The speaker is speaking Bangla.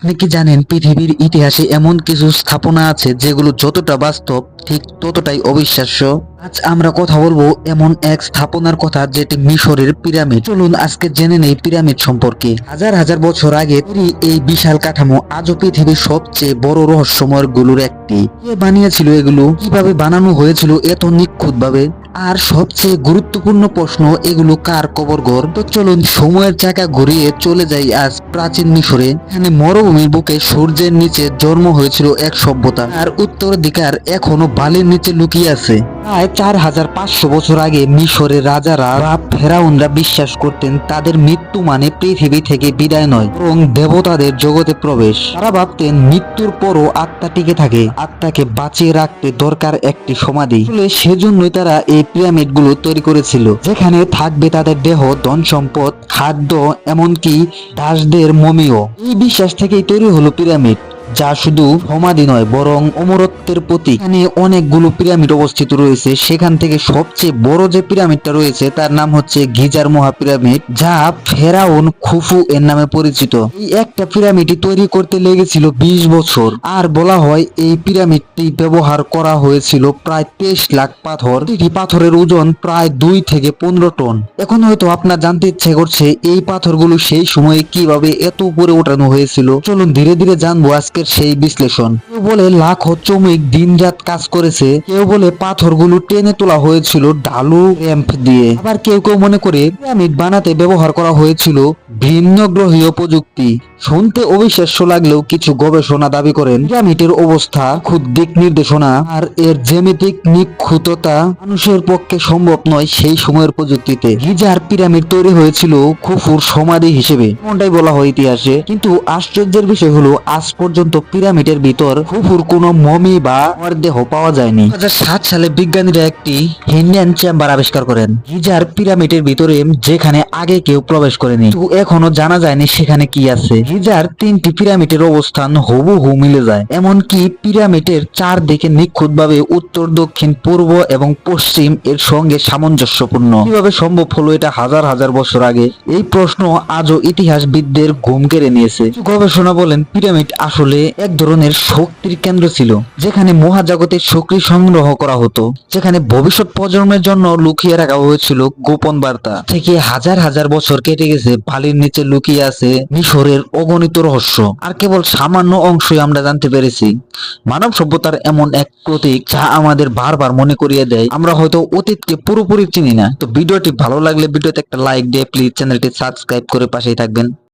আপনি কি জানেন পৃথিবীর ইতিহাসে এমন কিছু স্থাপনা আছে যেগুলো যতটা বাস্তব, ঠিক ততটাই অবিশ্বাস্য? আজ আমরা কথা বলব এমন এক স্থাপনার কথা যেটি মিশরের পিরামিড। চলুন আজকে জেনে নেই পিরামিড সম্পর্কে। হাজার হাজার বছর আগে এই বিশাল কাঠামো আজও পৃথিবীর সবচেয়ে বড় রহস্যময়গুলোর একটি। কে বানিয়েছিল এগুলো? কীভাবে বানানো হয়েছিল এত নিখুঁত ভাবে আর সবচেয়ে গুরুত্বপূর্ণ প্রশ্ন, এগুলো কার কবর ঘর তো চলুন সময়ের চাকা ঘুরিয়ে চলে যাই আজ প্রাচীন মিশরে। এখানে মরুভূমির বুকে সূর্যের নিচে জন্ম হয়েছিল এক সভ্যতা। আর উত্তরাধিকার এখনও বালির নিচে লুকিয়ে আছে। প্রায় চার হাজার পাঁচশো বছর আগে মিশরের রাজারা বা ফেরাউনরা বিশ্বাস করতেন তাদের মৃত্যু মানে পৃথিবী থেকে বিদায় নয়, বরং দেবতাদের জগতে প্রবেশ। তারা ভাবতেন মৃত্যুর পরও আত্মা টিকে থাকে, আত্মাকে বাঁচিয়ে রাখতে দরকার একটি সমাধি। সেজন্যই তারা এই পিরামিডগুলো তৈরি করেছিল, যেখানে থাকবে তাদের দেহ, ধন সম্পদ, খাদ্য, এমনকি দাসদের মমিও। এই বিশ্বাস থেকেই তৈরি হলো পিরামিড। যা শুধু সমাধি নয়, বরং অমরত্বের প্রতীক। এখানে অনেকগুলো পিরামিড অবস্থিত রয়েছে। সেখান থেকে সবচেয়ে বড় যে পিরামিডটা রয়েছে, তার নাম হচ্ছে গিজার মহা পিরামিড যা ফেরাউন খুফু এর নামে পরিচিত। এই একটা পিরামিডই তৈরি করতে লেগেছিল বিশ বছর। আর বলা হয়, এই পিরামিডটি ব্যবহার করা হয়েছিল প্রায় তেইশ লাখ পাথর। প্রতিটি পাথরের ওজন প্রায় দুই থেকে পনেরো টন। এখন হয়তো আপনার জানতে ইচ্ছে করছে, এই পাথরগুলো সেই সময়ে কীভাবে এত উপরে ওঠানো হয়েছিল। চলুন ধীরে ধীরে জানব আজকের সেই বিশ্লেষণ। কেউ বলে লাখো শ্রমিক দিন রাত কাজ করেছে, কেউ বলে পাথরগুলো টেনে তোলা হয়েছিল ডালু র্যাম্প দিয়ে। আবার কেউ কেউ মনে করে পিরামিড বানাতে ব্যবহার করা হয়েছিল। ভিন্ন গ্রহীয় প্রযুক্তি। শুনতে অবিশ্বাস্য লাগলেও কিছু গবেষণা দাবি করেন, পিরামিডের অবস্থা খুব দিক নির্দেশনা, আর এর জ্যামিতিক নিখুঁততা মানুষের পক্ষে সম্ভব নয় সেই সময়ের প্রযুক্তিতে। গিজার পিরামিড তৈরি হয়েছিল খুফুর সমাধি হিসেবে, এমনটাই বলা হয় ইতিহাসে। কিন্তু আশ্চর্যের বিষয় হলো, আজ পর্যন্ত পিরামিডের ভিতর খুফুর কোনো মমি বা দেহ পাওয়া যায়নি। দু সালে বিজ্ঞানীরা একটি হিন্ডিয়ান চেম্বার আবিষ্কার করেন। গিজার পিরামিডের ভিতরে যেখানে আগে কেউ প্রবেশ করেনি। কিন্তু এখনও জানা যায়নি সেখানে কি আছে। গিজার তিনটি পিরামিডের অবস্থান হুবহু মিলে যায়। এমনকি পিরামিডের চারদিকে নিখুঁত ভাবে উত্তর, দক্ষিণ, পূর্ব এবং পশ্চিম এর সঙ্গে সামঞ্জস্যপূর্ণ। কীভাবে সম্ভব হলো এটা হাজার হাজার বছর আগে? এই প্রশ্ন আজও ইতিহাসবিদদের ঘুম কেড়ে নিয়েছে। গবেষণা বলেন পিরামিড আসলে এক ধরনের শক্তির কেন্দ্র ছিল, যেখানে মহাজাগতের শক্তি সংগ্রহ করা হতো, যেখানে ভবিষ্যৎ প্রজন্মের জন্য লুকিয়ে রাখা হয়েছিল গোপন বার্তা। থেকে হাজার হাজার বছর কেটে গেছে বালির নিচে লুকিয়ে আছে মিশরের অগণিত রহস্য। আর কেবল সামান্য অংশই আমরা জানতে পেরেছি। মানব সভ্যতার এমন এক প্রতীক যা আমাদের বারবার মনে করিয়ে দেয়। আমরা হয়তো অতীতকে পুরোপুরি চিনি না। তো ভিডিওটি ভালো লাগলে ভিডিওতে একটা লাইক দিয়ে প্লিজ চ্যানেলটি সাবস্ক্রাইব করে পাশেই থাকবেন।